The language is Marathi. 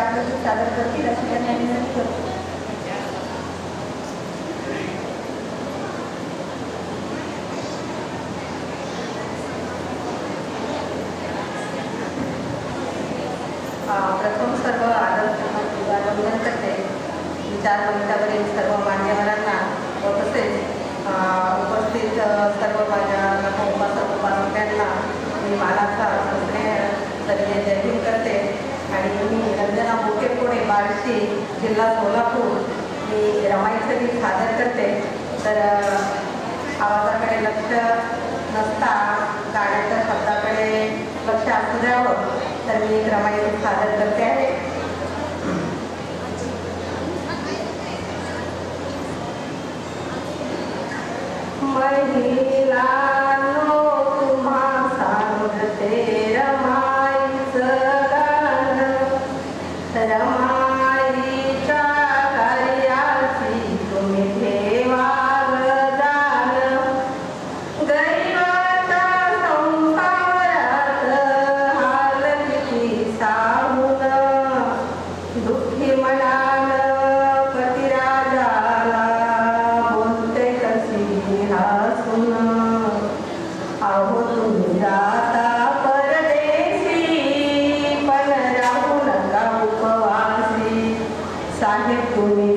म्हणजे आपलं दूध सादर करतील अशी त्यांनी आम्ही विनंती करतो. प्रथम सर्व आदर विनंती करते विचार वनितावरील सर्व मान्यवरांना व तसेच उपस्थित सर्व माझ्या उपासक उपासकांना मी मला जिल्हा सोलापूर. मी रमाईसाठी सादर करते. तर आहे कोणी